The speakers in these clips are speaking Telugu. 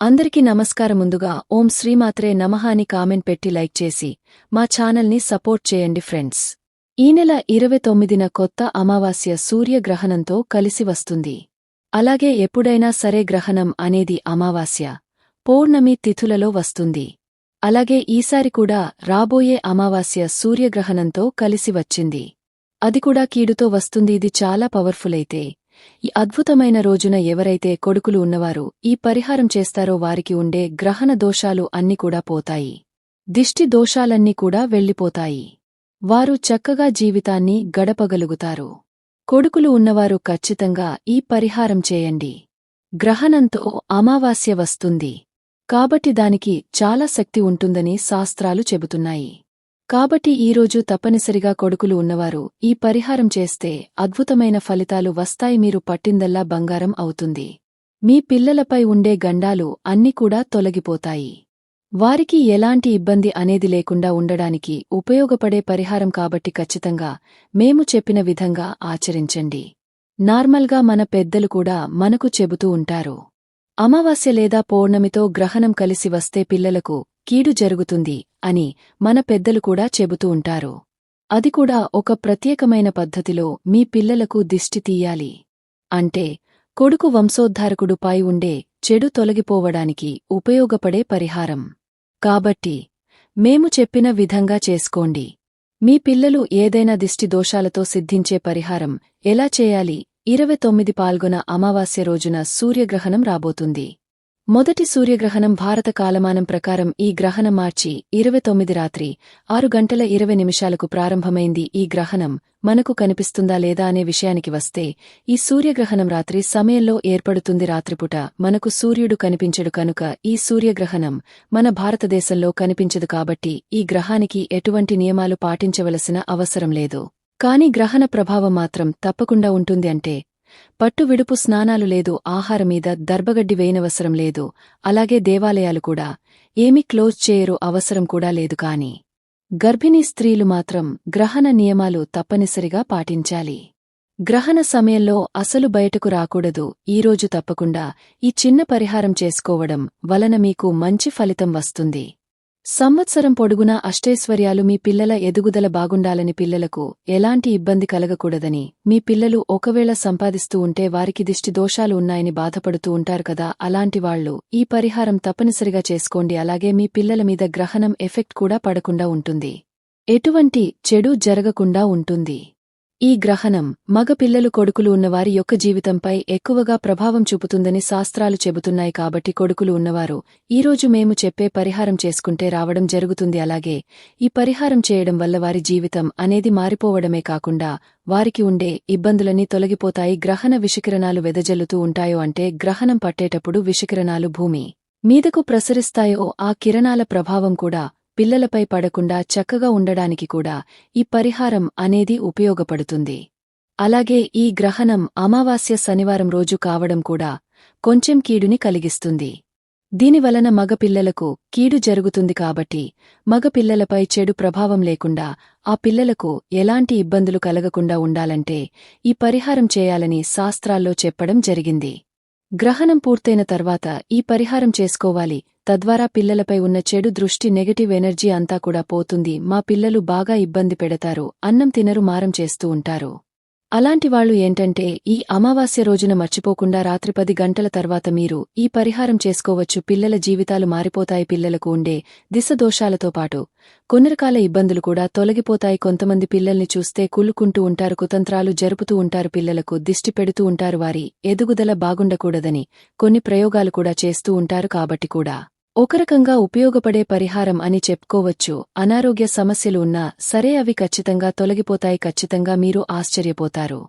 అందరికీ నమస్కారం ముందుగా ఓం శ్రీమాత్రే నమః అని కామెంట్ పెట్టి లైక్ చేసి మా ఛానల్ని సపోర్ట్ చేయండి ఫ్రెండ్స్. ఈ నెల ఇరవై తొమ్మిదిన కొత్త అమావాస్య సూర్యగ్రహణంతో కలిసి వస్తుంది. అలాగే ఎప్పుడైనా సరే గ్రహణం అనేది అమావాస్య పౌర్ణమి తిథులలో వస్తుంది. అలాగే ఈసారి కూడా రాబోయే అమావాస్య సూర్యగ్రహణంతో కలిసి వచ్చింది. అది కూడా కీడుతో వస్తుంది ఇది చాలా పవర్ఫుల్ అయితే ఈ అద్భుతమైన రోజున ఎవరైతే కొడుకులు ఉన్నవారు ఈ పరిహారం చేస్తారో వారికి ఉండే గ్రహణ దోషాలు అన్ని కూడా పోతాయి. దిష్టి దోషాలన్నీ కూడా వెళ్ళిపోతాయి. వారు చక్కగా జీవితాన్ని గడపగలుగుతారు. కొడుకులు ఉన్నవారు ఖచ్చితంగా ఈ పరిహారం చేయండి. గ్రహణంతో అమావాస్య వస్తుంది. కాబట్టి దానికి చాలా శక్తి ఉంటుందని శాస్త్రాలు చెబుతున్నాయి. కాబట్టి ఈరోజు తప్పనిసరిగా కొడుకులు ఉన్నవారు ఈ పరిహారం చేస్తే అద్భుతమైన ఫలితాలు వస్తాయి మీరు పట్టిందల్లా బంగారం అవుతుంది. మీ పిల్లలపై ఉండే గండాలు అన్ని కూడా తొలగిపోతాయి. వారికి ఎలాంటి ఇబ్బంది అనేది లేకుండా ఉండడానికి ఉపయోగపడే పరిహారం కాబట్టి ఖచ్చితంగా మేము చెప్పిన విధంగా ఆచరించండి. నార్మల్గా మన పెద్దలు కూడా మనకు చెబుతూ ఉంటారు. అమావాస్య లేదా పౌర్ణమితో గ్రహణం కలిసి వస్తే పిల్లలకు కీడు జరుగుతుంది అని మన పెద్దలు కూడా చెబుతూ ఉంటారు. అది కూడా ఒక ప్రత్యేకమైన పద్ధతిలో మీ పిల్లలకు దిష్టి తీయాలి. అంటే కొడుకు వంశోద్ధారకుడుపై ఉండే చెడు తొలగిపోవడానికి ఉపయోగపడే పరిహారం. కాబట్టి మేము చెప్పిన విధంగా చేసుకోండి. మీ పిల్లలు ఏదైనా దిష్టి దోషాలతో సిద్ధించే పరిహారం ఎలా చేయాలి? ఇరవై తొమ్మిది పాల్గొన అమావాస్య రోజున సూర్యగ్రహణం రాబోతుంది. మొదటి సూర్యగ్రహణం భారత కాలమానం ప్రకారం ఈ గ్రహణం మార్చి ఇరవై తొమ్మిది రాత్రి ఆరు గంటల ఇరవై నిమిషాలకు ప్రారంభమైంది ఈ గ్రహణం. మనకు కనిపిస్తుందా లేదా అనే విషయానికి వస్తే ఈ సూర్యగ్రహణం రాత్రి సమయంలో ఏర్పడుతుంది రాత్రిపుట. మనకు సూర్యుడు కనిపించడు కనుక ఈ సూర్యగ్రహణం మన భారతదేశంలో కనిపించదు కాబట్టి ఈ గ్రహానికి ఎటువంటి నియమాలు పాటించవలసిన అవసరం లేదు. కాని గ్రహణ ప్రభావం మాత్రం తప్పకుండా ఉంటుంది అంటే పట్టు విడుపు స్నానాలు లేదు ఆహారమీద దర్భగడ్డి వేయనవసరం లేదు అలాగే దేవాలయాలు కూడా. ఏమీ క్లోజ్ చేయరు అవసరం కూడా లేదు కాని. గర్భిణీ స్త్రీలు మాత్రం గ్రహణ నియమాలు తప్పనిసరిగా పాటించాలి. గ్రహణ సమయంలో అసలు బయటకు రాకూడదు ఈరోజు తప్పకుండా ఈ చిన్న పరిహారం చేసుకోవడం వలన మీకు మంచి ఫలితం వస్తుంది. సంవత్సరం పొడుగునా అష్టైశ్వర్యాలు మీ పిల్లల ఎదుగుదల బాగుండాలని పిల్లలకు ఎలాంటి ఇబ్బంది కలగకూడదని మీ పిల్లలు ఒకవేళ సంపాదిస్తూ ఉంటే వారికి దిష్టి దోషాలు ఉన్నాయని బాధపడుతూ ఉంటారు కదా అలాంటి వాళ్ళు ఈ పరిహారం తప్పనిసరిగా చేసుకోండి. అలాగే మీ పిల్లల మీద గ్రహణం ఎఫెక్ట్ కూడా పడకుండా ఉంటుంది. ఎటువంటి చెడు జరగకుండా ఉంటుంది. ఈ గ్రహణం మగ పిల్లలు కొడుకులు ఉన్నవారి యొక్క జీవితంపై ఎక్కువగా ప్రభావం చూపుతుందని శాస్త్రాలు చెబుతున్నాయి కాబట్టి కొడుకులు ఉన్నవారు ఈరోజు మేము చెప్పే పరిహారం చేసుకుంటే రావడం జరుగుతుంది అలాగే ఈ పరిహారం చేయడం వల్ల వారి జీవితం అనేది మారిపోవడమే కాకుండా వారికి ఉండే ఇబ్బందులన్నీ తొలగిపోతాయి గ్రహణ విషకిరణాలు వెదజల్లుతూ ఉంటాయో అంటే గ్రహణం పట్టేటప్పుడు విషకిరణాలు భూమి మీదకు ప్రసరిస్తాయో ఆ కిరణాల ప్రభావం కూడా పిల్లలపై పడకుండా చక్కగా ఉండడానికి కూడా ఈ పరిహారం అనేది ఉపయోగపడుతుంది. అలాగే ఈ గ్రహణం అమావాస్య శనివారం రోజు కావడం కూడా కొంచెం కీడుని కలిగిస్తుంది. దీనివలన మగపిల్లలకు కీడు జరుగుతుంది కాబట్టి మగపిల్లలపై చెడు ప్రభావం లేకుండా ఆ పిల్లలకు ఎలాంటి ఇబ్బందులు కలగకుండా ఉండాలంటే ఈ పరిహారం చేయాలని శాస్త్రాల్లో చెప్పడం జరిగింది. గ్రహణం పూర్తయిన తర్వాత ఈ పరిహారం చేసుకోవాలి తద్వారా పిల్లలపై ఉన్న చెడు దృష్టి నెగటివ్ ఎనర్జీ అంతా కూడా పోతుంది. మా పిల్లలు బాగా ఇబ్బంది పెడతారు. అన్నం తినరు మారం చేస్తూ ఉంటారు. అలాంటి వాళ్ళు ఏంటంటే ఈ అమావాస్య రోజున మర్చిపోకుండా రాత్రి పది గంటల తర్వాత మీరు ఈ పరిహారం చేసుకోవచ్చు. పిల్లల జీవితాలు మారిపోతాయి. పిల్లలకు ఉండే దిశ దోషాలతో పాటు కొన్ని రకాల ఇబ్బందులు కూడా తొలగిపోతాయి. కొంతమంది పిల్లల్ని చూస్తే కులుకుంటూ ఉంటారు కుతంత్రాలు జరుపుతూ ఉంటారు. పిల్లలకు దిష్టి పెడుతూ ఉంటారు. వారి ఎదుగుదల బాగుండకూడదని కొన్ని ప్రయోగాలు కూడా చేస్తూ ఉంటారు కాబట్టి కూడా. ఒక రకంగా ఉపయోగపడే పరిహారం అని చెప్పుకోవచ్చు. అనారోగ్య సమస్యలు ఉన్నా సరే అవి ఖచ్చితంగా తొలగిపోతాయి ఖచ్చితంగా మీరు ఆశ్చర్యపోతారు.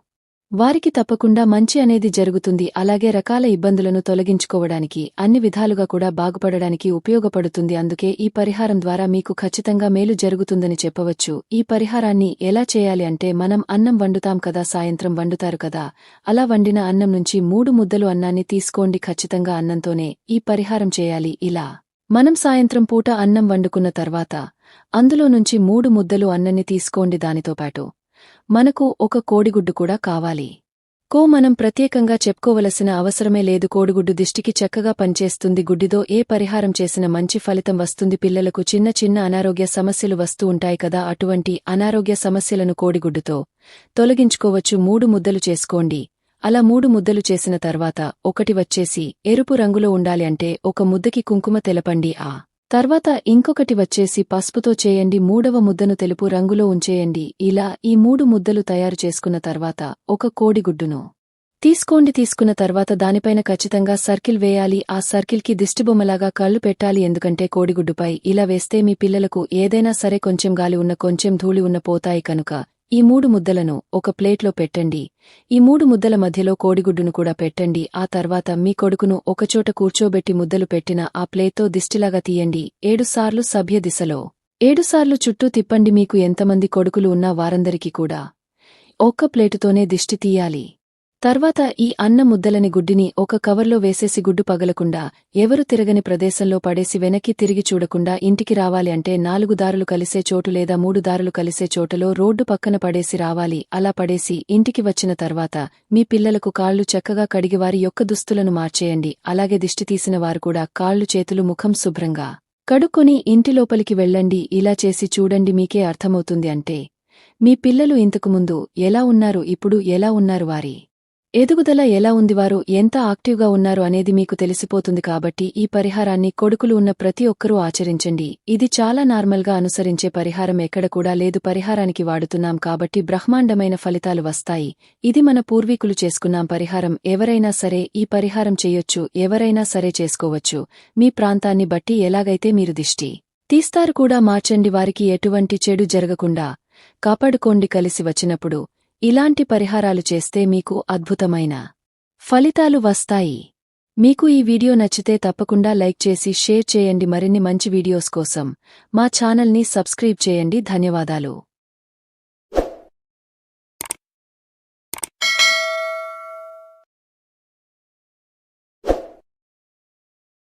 వారికి తప్పకుండా మంచి అనేది జరుగుతుంది. అలాగే రకాల ఇబ్బందులను తొలగించుకోవడానికి అన్ని విధాలుగా కూడా బాగుపడడానికి ఉపయోగపడుతుంది. అందుకే ఈ పరిహారం ద్వారా మీకు ఖచ్చితంగా మేలు జరుగుతుందని చెప్పవచ్చు. ఈ పరిహారాన్ని ఎలా చేయాలి అంటే మనం అన్నం వండుతాం కదా సాయంత్రం వండుతారు కదా అలా వండిన అన్నం నుంచి మూడు ముద్దలు అన్నాన్ని తీసుకోండి. ఖచ్చితంగా అన్నంతోనే ఈ పరిహారం చేయాలి. ఇలా. మనం సాయంత్రం పూట అన్నం వండుకున్న తర్వాత అందులో నుంచి మూడు ముద్దలు అన్నన్ని తీసుకోండి దానితో పాటు. మనకు ఒక కోడిగుడ్డు కూడా కావాలి. కో మనం ప్రత్యేకంగా చెప్పుకోవలసిన అవసరమే లేదు. కోడిగుడ్డు దిష్టికి చక్కగా పనిచేస్తుంది. గుడ్డిదో ఏ పరిహారం చేసిన మంచి ఫలితం వస్తుంది. పిల్లలకు చిన్న చిన్న అనారోగ్య సమస్యలు వస్తూ ఉంటాయి కదా అటువంటి అనారోగ్య సమస్యలను కోడిగుడ్డుతో తొలగించుకోవచ్చు. మూడు ముద్దలు చేసుకోండి. అలా మూడు ముద్దలు చేసిన తర్వాత ఒకటి వచ్చేసి ఎరుపు రంగులో ఉండాలి అంటే ఒక ముద్దకి కుంకుమ తెలపండి ఆ. తర్వాత ఇంకొకటి వచ్చేసి పసుపుతో చేయండి మూడవ ముద్దను తెలుపు రంగులో ఉంచేయండి. ఇలా ఈ మూడు ముద్దలు తయారు చేసుకున్న తర్వాత ఒక కోడిగుడ్డును తీసుకోండి. తీసుకున్న తర్వాత దానిపైన ఖచ్చితంగా సర్కిల్ వేయాలి. ఆ సర్కిల్కి దిష్టిబొమ్మలాగా కళ్ళు పెట్టాలి ఎందుకంటే కోడిగుడ్డుపై ఇలా వేస్తే మీ పిల్లలకు ఏదైనా సరే కొంచెం గాలి ఉన్న కొంచెం ధూళి ఉన్న పోతాయి కనుక ఈ మూడు ముద్దలను ఒక ప్లేట్లో పెట్టండి. ఈ మూడు ముద్దల మధ్యలో కోడిగుడ్డును కూడా పెట్టండి. ఆ తర్వాత మీ కొడుకును ఒకచోట కూర్చోబెట్టి ముద్దలు పెట్టిన ఆ ప్లేట్తో దిష్టిలాగా తీయండి. ఏడుసార్లు సభ్య దిశలో. ఏడుసార్లు చుట్టూ తిప్పండి మీకు ఎంతమంది కొడుకులు ఉన్నా వారందరికీ కూడా. ఒక్క ప్లేటుతోనే దిష్టి తీయాలి. తర్వాత ఈ అన్న ముద్దలని గుడ్డిని ఒక కవర్లో వేసేసి గుడ్డు పగలకుండా ఎవరు తిరగని ప్రదేశంలో పడేసి వెనక్కి తిరిగి చూడకుండా ఇంటికి రావాలి అంటే నాలుగు దారులు కలిసే చోటు లేదా మూడు దారులు కలిసే చోటలో రోడ్డు పక్కన పడేసి రావాలి. అలా పడేసి ఇంటికి వచ్చిన తర్వాత మీ పిల్లలకు కాళ్ళు చక్కగా కడిగి వారి యొక్క దుస్తులను మార్చేయండి. అలాగే దిష్టి తీసిన వారు కూడా కాళ్ళు చేతులు ముఖం శుభ్రంగా కడుక్కొని ఇంటి లోపలికి వెళ్ళండి. ఇలా చేసి చూడండి మీకే అర్థమవుతుంది అంటే మీ పిల్లలు ఇంతకు ముందు ఎలా ఉన్నారు ఇప్పుడు ఎలా ఉన్నారు వారి ఎదుగుదల ఎలా ఉంది వారు ఎంత యాక్టివ్గా ఉన్నారు అనేది మీకు తెలిసిపోతుంది కాబట్టి ఈ పరిహారాన్ని కొడుకులు ఉన్న ప్రతి ఒక్కరూ ఆచరించండి. ఇది చాలా నార్మల్గా అనుసరించే పరిహారం ఎక్కడ కూడా లేదు పరిహారానికి వాడుతున్నాం కాబట్టి బ్రహ్మాండమైన ఫలితాలు వస్తాయి. ఇది మన పూర్వీకులు చేసుకున్నాం పరిహారం ఎవరైనా సరే ఈ పరిహారం చెయ్యొచ్చు ఎవరైనా సరే చేసుకోవచ్చు. మీ ప్రాంతాన్ని బట్టి ఎలాగైతే మీరు దిష్టి తీస్తారు కూడా మార్చండి వారికి ఎటువంటి చెడు జరగకుండా. కాపాడుకోండి కలిసి వచ్చినప్పుడు. ఇలాంటి పరిహారాలు చేస్తే మీకు అద్భుతమైన ఫలితాలు వస్తాయి. మీకు ఈ వీడియో నచ్చితే తప్పకుండా లైక్ చేసి షేర్ చేయండి. మరిన్ని మంచి వీడియోస్ కోసం మా ఛానల్ని సబ్స్క్రైబ్ చేయండి. ధన్యవాదాలు.